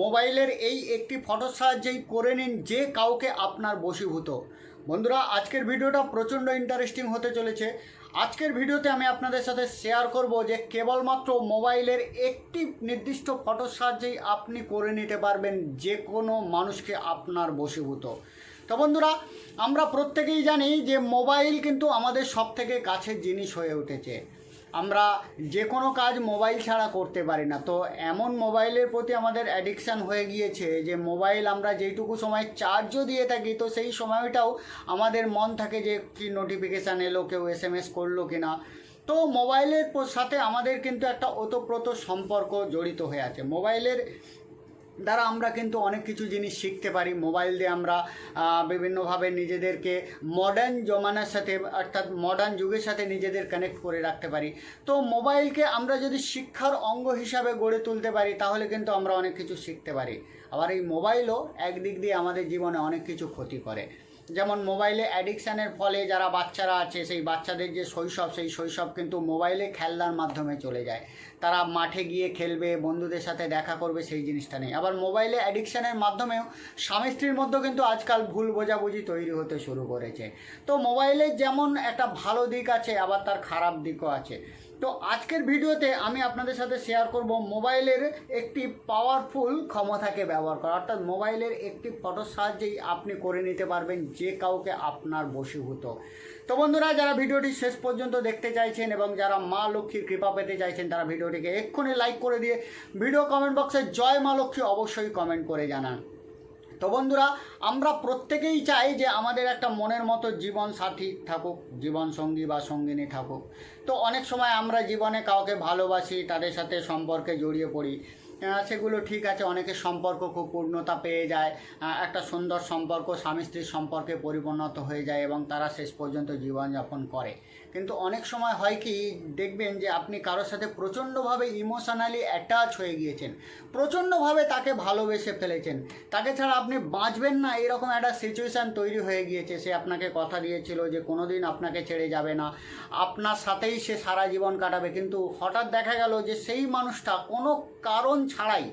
মোবাইলের এই একটি ফটোর সাহায্যেই করে নিন যে কাউকে আপনার বশীভূত। বন্ধুরা, আজকের ভিডিওটা প্রচণ্ড ইন্টারেস্টিং হতে চলেছে। আজকের ভিডিওতে আমি আপনাদের সাথে শেয়ার করব যে কেবলমাত্র মোবাইলের একটি নির্দিষ্ট ফটোর সাহায্যেই আপনি করে নিতে পারবেন যে কোনো মানুষকে আপনার বশীভূত। তো বন্ধুরা, আমরা প্রত্যেকেই জানি যে মোবাইল কিন্তু আমাদের সবথেকে কাছের জিনিস হয়ে উঠেছে। আমরা যে কোনো কাজ মোবাইল ছাড়া করতে পারি না। তো এমন মোবাইলের প্রতি আমাদের অ্যাডিকশান হয়ে গিয়েছে যে মোবাইল আমরা যেইটুকু সময় চার্জও দিয়ে থাকি, তো সেই সময়টাও আমাদের মন থাকে যে কি নোটিফিকেশান এলো, কেউ এস এম এস করল কি না তো মোবাইলের সাথে আমাদের কিন্তু একটা ওতপ্রোত সম্পর্ক জড়িত হয়ে আছে। মোবাইলের দ্বারা আমরা কিন্তু অনেক কিছু জিনিস শিখতে পারি। মোবাইল দিয়ে আমরা বিভিন্নভাবে নিজেদেরকে মডার্ন জমানার সাথে, অর্থাৎ মডার্ন যুগের সাথে নিজেদের কানেক্ট করে রাখতে পারি। তো মোবাইলকে আমরা যদি শিক্ষার অঙ্গ হিসাবে গড়ে তুলতে পারি, তাহলে কিন্তু আমরা অনেক কিছু শিখতে পারি। আবার এই মোবাইলও একদিক দিয়ে আমাদের জীবনে অনেক কিছু ক্ষতি করে। যেমন মোবাইলে অ্যাডিকশানের ফলে যারা বাচ্চারা আছে, সেই বাচ্চাদের যে শৈশব, সেই শৈশব কিন্তু মোবাইলে খেলনার মাধ্যমে চলে যায়। তারা মাঠে গিয়ে খেলবে, বন্ধুদের সাথে দেখা করবে, সেই জিনিসটা নেই। আবার মোবাইলে অ্যাডিকশানের মাধ্যমেও স্বামী স্ত্রীর মধ্যে কিন্তু আজকাল ভুল বোঝাবুঝি তৈরি হতে শুরু করেছে। তো মোবাইলের যেমন একটা ভালো দিক আছে, আবার তার খারাপ দিকও আছে। তো আজকের ভিডিওতে আমি আপনাদের সাথে শেয়ার করব মোবাইলের একটি পাওয়ারফুল ক্ষমতাকে ব্যবহার করা। অর্থাৎ মোবাইলের একটি ফটোর সাহায্যেই আপনি করে নিতে পারবেন যে কাউকে আপনার বশীভূত। তো বন্ধুরা, যারা ভিডিওটি শেষ পর্যন্ত দেখতে চাইছেন এবং যারা মা লক্ষ্মীর কৃপা পেতে চাইছেন, তারা ভিডিওটিকে এক্ষুনি লাইক করে দিয়ে ভিডিও কমেন্ট বক্সে জয় মা লক্ষ্মী অবশ্যই কমেন্ট করে জানান। তো বন্ধুরা, আমরা প্রত্যেকেই চাই যে আমাদের একটা মনের মতো জীবন সাথী থাকুক, জীবন সঙ্গী বা সঙ্গিনী থাকুক। তো অনেক সময় আমরা জীবনে কাউকে ভালোবাসি, তাদের সাথে সম্পর্কে জড়িয়ে পড়ি। সেগুলো ঠিক আছে, অনেকের সম্পর্ক খুব পূর্ণতা পেয়ে যায়। একটা সুন্দর সম্পর্ক স্বামী স্ত্রীর সম্পর্কে পরিপূর্ণত হয়ে যায় এবং তারা শেষ পর্যন্ত জীবনযাপন করে। কিন্তু অনেক সময় হয় কি, দেখবেন যে আপনি কারোর সাথে প্রচণ্ডভাবে ইমোশনালি অ্যাটাচ হয়ে গিয়েছেন। প্রচণ্ডভাবে তাকে ভালোবেসে ফেলেছেন। তাকে ছাড়া আপনি বাঁচবেন না, এরকম একটা সিচুয়েশান তৈরি হয়ে গিয়েছে। সে আপনাকে কথা দিয়েছিল যে কোনো দিন আপনাকে ছেড়ে যাবে না। আপনার সাথেই সে সারা জীবন কাটাবে। কিন্তু হঠাৎ দেখা গেল যে সেই মানুষটা কোনো কারণ ছাড়াই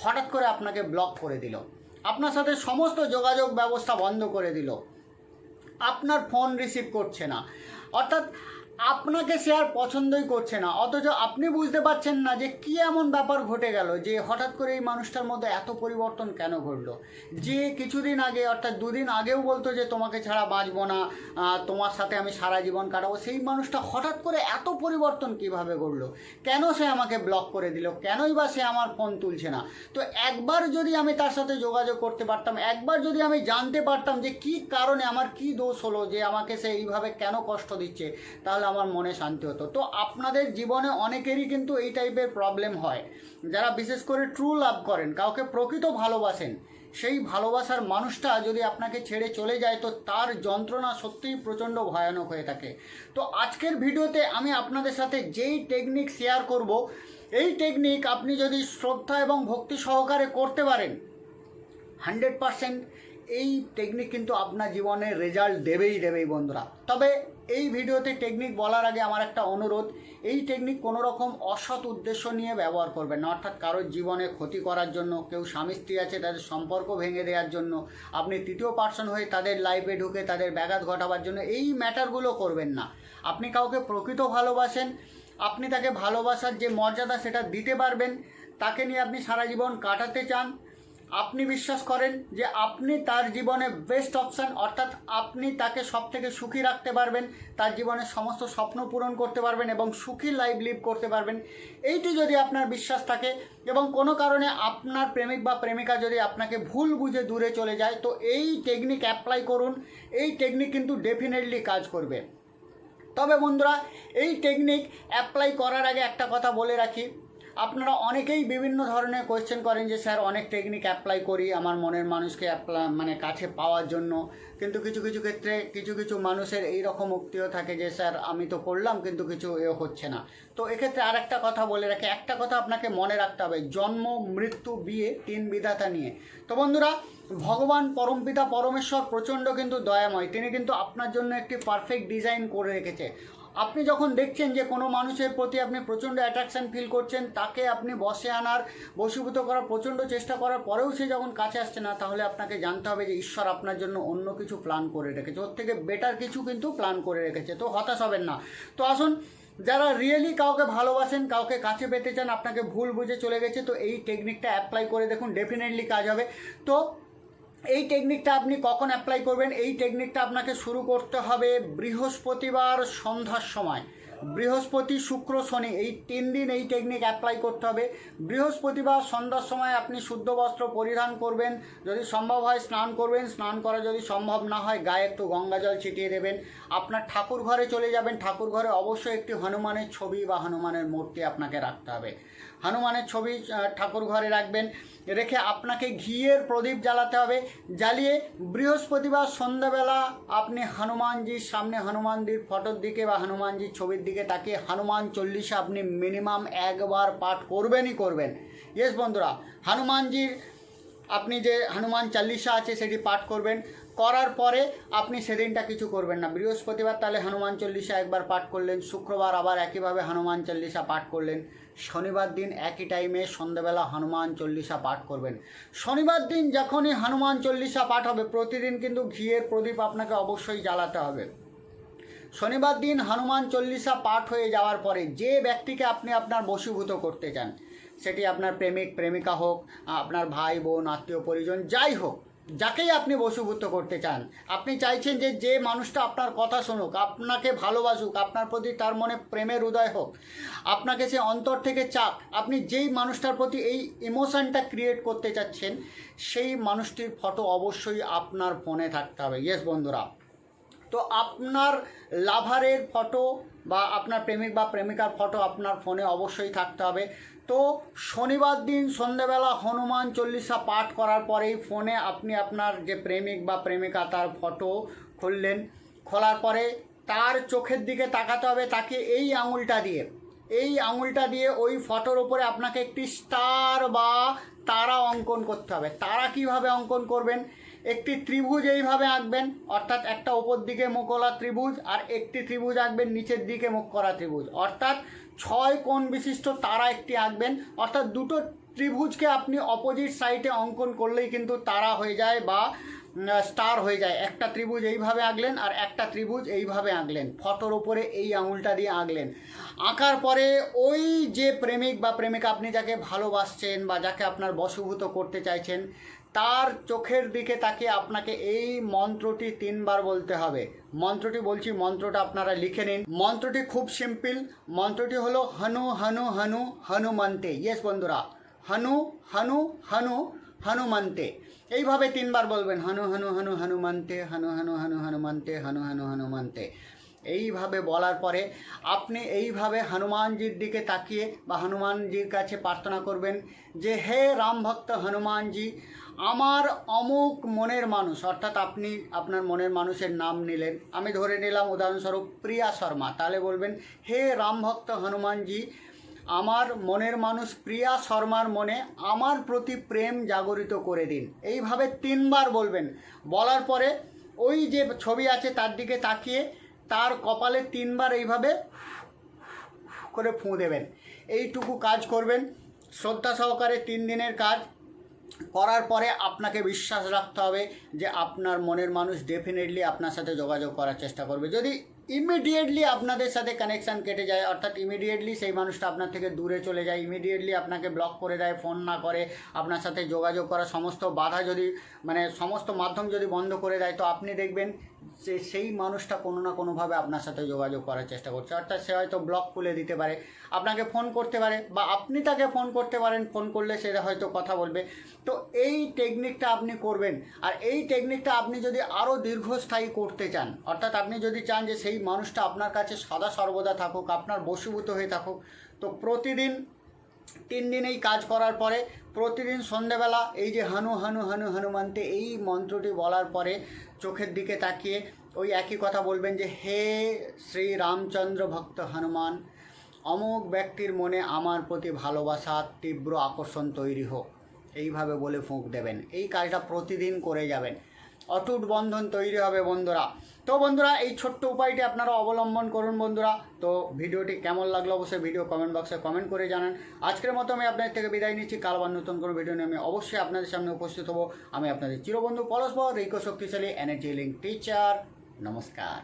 হঠাৎ করে আপনাকে ব্লক করে দিল। আপনার সাথে সমস্ত যোগাযোগ ব্যবস্থা বন্ধ করে দিল। আপনার ফোন রিসিভ করছে না। অর্থাৎ আপনাকে সে আর পছন্দই করছে না। অথচ আপনি বুঝতে পারছেন না যে কী এমন ব্যাপার ঘটে গেল যে হঠাৎ করে এই মানুষটার মধ্যে এত পরিবর্তন কেন ঘটলো? যে কিছুদিন আগে, অর্থাৎ দুদিন আগেও বলতো যে, তোমাকে ছাড়া বাঁচবো না তোমার সাথে আমি সারা জীবন কাটাবো। সেই মানুষটা হঠাৎ করে এত পরিবর্তন কীভাবে ঘটলো? কেন সে আমাকে ব্লক করে দিল? কেনই বা সে আমার ফোন তুলছে না? তো একবার যদি আমি তার সাথে যোগাযোগ করতে পারতাম, একবার যদি আমি জানতে পারতাম যে কি কারণে আমার কি দোষ হলো, যে আমাকে সে এইভাবে কেন কষ্ট দিচ্ছে, তাহলে আমার মনে শান্তি হতো। তো আপনাদের জীবনে অনেকেরই কিন্তু এই টাইপের প্রবলেম হয়। যারা বিশেষ করে ট্রু লাভ করেন, কাউকে প্রকৃত ভালোবাসেন, সেই ভালোবাসার মানুষটা যদি আপনাকে ছেড়ে চলে যায়, তো তার যন্ত্রণা সত্যিই প্রচণ্ড ভয়ানক হয়ে থাকে। তো আজকের ভিডিওতে আমি আপনাদের সাথে যেই টেকনিক শেয়ার করব, এই টেকনিক আপনি যদি শ্রদ্ধা এবং ভক্তি সহকারে করতে পারেন হান্ড্রেড পারসেন্ট এই টেকনিক কিন্তু আপনার জীবনে রেজাল্ট দেবেই দেবেই বন্ধুরা। তবে এই ভিডিওতে টেকনিক বলার আগে আমার একটা অনুরোধ, এই টেকনিক কোনো রকম অসৎ উদ্দেশ্য নিয়ে ব্যবহার করবেন না, অর্থাৎ কারোর জীবনে ক্ষতি করার জন্য, কেউ স্বামী স্ত্রী আছে তাদের সম্পর্ক ভেঙে দেওয়ার জন্য, আপনি তৃতীয় পার্সন হয়ে তাদের লাইফে ঢুকে তাদের ব্যাঘাত ঘটাবার জন্য এই ম্যাটারগুলো করবেন না। আপনি কাউকে প্রকৃত ভালোবাসেন, আপনি তাকে ভালোবাসার যে মর্যাদা সেটা দিতে পারবেন, তাকে নিয়ে আপনি সারা জীবন কাটাতে চান আপনি বিশ্বাস করেন যে আপনি তার জীবনে বেস্ট অপশান অর্থাৎ আপনি তাকে সব থেকে সুখী রাখতে পারবেন, তার জীবনের সমস্ত স্বপ্ন পূরণ করতে পারবেন এবং সুখী লাইফ লিভ করতে পারবেন। এইটি যদি আপনার বিশ্বাস থাকে এবং কোনো কারণে আপনার প্রেমিক বা প্রেমিকা যদি আপনাকে ভুল বুঝে দূরে চলে যায়, তো এই টেকনিক অ্যাপ্লাই করুন। এই টেকনিক কিন্তু ডেফিনেটলি কাজ করবে। তবে বন্ধুরা, এই টেকনিক অ্যাপ্লাই করার আগে একটা কথা বলে রাখি। আপনারা অনেকেই বিভিন্ন ধরনের কোয়েশ্চেন করেন যে, স্যার, অনেক টেকনিক অ্যাপ্লাই করি আমার মনের মানুষকে অ্যাপ্লাই মানে কাছে পাওয়ার জন্য। কিন্তু কিছু কিছু ক্ষেত্রে কিছু কিছু মানুষের এই রকম উক্তিও থাকে যে, স্যার, আমি তো করলাম, কিন্তু কিছু এ হচ্ছে না। তো এক্ষেত্রে আর একটা কথা বলে রাখি। একটা কথা আপনাকে মনে রাখতে হবে, জন্ম, মৃত্যু, বিয়ে, তিন বিধাতা নিয়ে। তো বন্ধুরা, ভগবান পরমপিতা পরমেশ্বর প্রচণ্ড কিন্তু দয়াময়। তিনি কিন্তু আপনার জন্য একটি পারফেক্ট ডিজাইন করে রেখেছে। আপনি যখন দেখছেন যে কোনো মানুষের প্রতি আপনি প্রচণ্ড অ্যাট্রাকশন ফিল করছেন, তাকে আপনি বসে আনার, বশীভূত করার প্রচণ্ড চেষ্টা করার পরেও সে যখন কাছে আসছে না, তাহলে আপনাকে জানতে হবে যে ঈশ্বর আপনার জন্য অন্য কিছু প্ল্যান করে রেখেছে। ওর থেকে বেটার কিছু কিন্তু প্ল্যান করে রেখেছে। তো হতাশ হবেন না। তো আসুন, যারা রিয়েলি কাউকে ভালোবাসেন, কাউকে কাছে পেতে চান, আপনাকে ভুল বুঝে চলে গেছে, তো এই টেকনিকটা অ্যাপ্লাই করে দেখুন ডেফিনেটলি কাজ হবে। তো এই টেকনিকটা আপনি কখন অ্যাপ্লাই করবেন? এই টেকনিকটা আপনাকে শুরু করতে হবে বৃহস্পতিবার সন্ধ্যার সময়। বৃহস্পতি, শুক্র, শনি, এই তিন দিন এই টেকনিক অ্যাপ্লাই করতে হবে। বৃহস্পতিবার সন্ধ্যার সময় আপনি শুদ্ধ বস্ত্র পরিধান করবেন। যদি সম্ভব হয় স্নান করবেন। স্নান করা যদি সম্ভব না হয়, গায়ে একটু গঙ্গা জল ছিটিয়ে দেবেন। আপনার ঠাকুর ঘরে চলে যাবেন। ঠাকুর ঘরে অবশ্যই একটি হনুমানের ছবি বা হনুমানের মূর্তি আপনাকে রাখতে হবে। হনুমানের ছবি ঠাকুর ঘরে রাখবেন। রেখে আপনাকে ঘিয়ের প্রদীপ জ্বালাতে হবে। জ্বালিয়ে বৃহস্পতিবার সন্ধ্যাবেলা আপনি হনুমানজির সামনে হনুমানজির ফটোর দিকে বা হনুমানজির ছবির দিকে তাকিয়ে হনুমান চল্লিশে আপনি মিনিমাম একবার পাঠ করবেনই করবেন। ইয়েস বন্ধুরা, হনুমানজির আপনি যে হনুমান চাল্লিশা আছে সেটি পাঠ করবেন। করার পরে আপনি সেদিনটা কিছু করবেন না। বৃহস্পতিবার তাহলে হনুমান চল্লিশা একবার পাঠ করলেন, শুক্রবার আবার একইভাবে হনুমান চল্লিশা পাঠ করলেন। শনিবার দিন একই টাইমে সন্ধ্যাবেলা হনুমান চল্লিশা পাঠ করবেন। শনিবার দিন যখনই হনুমান চল্লিশা পাঠ হবে, প্রতিদিন কিন্তু ঘিয়ের প্রদীপ আপনাকে অবশ্যই জ্বালাতে হবে। শনিবার দিন হনুমান চল্লিশা পাঠ হয়ে যাওয়ার পরে যে ব্যক্তিকে আপনি আপনার বশীভূত করতে চান, সেটি আপনার প্রেমিক, প্রেমিকা হোক, আপনার ভাই, বোন, আত্মীয়, পরিজন, যাই হোক, যাকেই আপনি বশীভূত করতে চান, আপনি চাইছেন যে যে মানুষটা আপনার কথা শুনুক, আপনাকে ভালোবাসুক, আপনার প্রতি তার মনে প্রেমের উদয় হোক, আপনাকে সে অন্তর থেকে চাক, আপনি যেই মানুষটার প্রতি এই ইমোশনটা ক্রিয়েট করতে চাচ্ছেন, সেই মানুষটির ফটো অবশ্যই আপনার ফোনে থাকতে হবে। ইয়েস বন্ধুরা। তো আপনার লাভারের ফটো বা আপনার প্রেমিক বা প্রেমিকার ফটো আপনার ফোনে অবশ্যই থাকতে হবে। তো শনিবার দিন সন্ধেবেলা হনুমান চল্লিশা পাঠ করার পরেই ফোনে আপনি আপনার যে প্রেমিক বা প্রেমিকা তার ফটো খুললেন। খোলার পরে তার চোখের দিকে তাকাতে হবে তাকে এই আঙুলটা দিয়ে। এই আঙুলটা দিয়ে ওই ফটোর ওপরে আপনাকে একটি স্টার বা তারা অঙ্কন করতে হবে। তারা কীভাবে অঙ্কন করবেন? একটি ত্রিভুজ এইভাবে আঁকবেন, অর্থাৎ একটা ওপর দিকে মুখ করা ত্রিভুজ আর একটি ত্রিভুজ আঁকবেন, নিচের দিকে মুখ করা ত্রিভুজ। অর্থাৎ ছয় কোণ বিশিষ্ট তারা একটি আঁকবেন, অর্থাৎ দুটো ত্রিভুজকে আপনি অপোজিট সাইডে অঙ্কন করলেই কিন্তু তারা হয়ে যায় বা স্টার হয়ে যায়। একটা ত্রিভুজ এইভাবে আঁকলেন আর একটা ত্রিভুজ এইভাবে আঁকলেন। ফটোর ওপরে এই আঙুলটা দিয়ে আঁকলেন। আঁকার পরে ওই যে প্রেমিক বা প্রেমিকা আপনি যাকে ভালোবাসছেন বা যাকে আপনার বশীভূত করতে চাইছেন তার চোখের দিকে তাকিয়ে আপনাকে এই মন্ত্রটি তিনবার বলতে হবে। মন্ত্রটি বলছি, মন্ত্রটা আপনারা লিখে নিন। মন্ত্রটি খুব সিম্পল। মন্ত্রটি হলো হনু হনু হনু, হনুমন্তে। ইয়েস বন্ধুরা। হনু হনু হনু, হনুমন্তে। এইভাবে তিনবার বলবেন, হনু হনু হনু, হনুমন্তে, হনু হনু হনু, হনুমন্তে, হনু হনু, হনুমন্তে। এইভাবে বলার পরে আপনি এইভাবে হনুমানজির দিকে তাকিয়ে বা হনুমানজির কাছে প্রার্থনা করবেন যে, হে রাম ভক্ত হনুমানজি, আমার অমুক মনের মানুষ, অর্থাৎ আপনি আপনার মনের মানুষের নাম নিলেন। আমি ধরে নিলাম, উদাহরণস্বরূপ প্রিয়া শর্মা। তাহলে বলবেন, হে রাম ভক্ত হনুমানজি, আমার মনের মানুষ প্রিয়া শর্মার মনে আমার প্রতি প্রেম জাগরিত করে দিন। এইভাবে তিনবার বলবেন। বলার পরে ওই যে ছবি আছে তার দিকে তাকিয়ে তার কপালে তিনবার এইভাবে করে ফুঁ দেবেন। এইটুকু কাজ করবেন। শ্রদ্ধা সহকারে তিন দিনের কাজ। করার পরে আপনাকে বিশ্বাস রাখতে হবে যে আপনার মনের মানুষ ডেফিনেটলি আপনার সাথে যোগাযোগ করার চেষ্টা করবে। যদি ইমিডিয়েটলি আপনাদের সাথে কানেকশান কেটে যায়, অর্থাৎ ইমিডিয়েটলি সেই মানুষটা আপনার থেকে দূরে চলে যায় ইমিডিয়েটলি আপনাকে ব্লক করে দেয় ফোন না করে, আপনার সাথে যোগাযোগ করা সমস্ত বাধা যদি মানে সমস্ত মাধ্যম যদি বন্ধ করে দেয়, তো আপনি দেখবেন যে সেই মানুষটা কোনো না কোনোভাবে আপনার সাথে যোগাযোগ করার চেষ্টা করছে। অর্থাৎ সে হয়তো ব্লক খুলে দিতে পারে, আপনাকে ফোন করতে পারে বা আপনি তাকে ফোন করতে পারেন ফোন করলে সে হয়তো কথা বলবে। তো এই টেকনিকটা আপনি করবেন। আর এই টেকনিকটা আপনি যদি আরও দীর্ঘস্থায়ী করতে চান, অর্থাৎ আপনি যদি চান যে সেই মানুষটা আপনার কাছে সদা সর্বদা থাকুক, আপনার বশীভূত হয়ে থাকুক, তো প্রতিদিন তিন দিন এই কাজ করার পরে প্রতিদিন সন্ধেবেলা এই যে হানু হানু হানু হনুমান্তে এই মন্ত্রটি বলার পরে চোখের দিকে তাকিয়ে ওই একই কথা বলবেন যে, হে শ্রী রামচন্দ্র ভক্ত হনুমান অমুক ব্যক্তির মনে আমার প্রতি ভালোবাসা তীব্র আকর্ষণ তৈরি হোক। এইভাবে বলে ফুঁক দেবেন। এই কাজটা প্রতিদিন করে যাবেন। অটুট বন্ধন তৈরি হবে বন্ধুরা। তো বন্ধুরা, এই ছোট্ট উপায়টি আপনারা অবলম্বন করুন বন্ধুরা। তো ভিডিওটি কেমন লাগল অবশ্যই ভিডিও কমেন্ট বক্সে কমেন্ট করে জানান। আজকের মতো আমি আপনাদের থেকে বিদায় নিচ্ছি। কাল বা নতুন কোনো ভিডিও নিয়ে আমি অবশ্যই আপনাদের সামনে উপস্থিত হব। আমি আপনাদের চিরবন্ধু পরস্পর রিকো শক্তিশালী এনার্জি লিঙ্ক টিচার নমস্কার।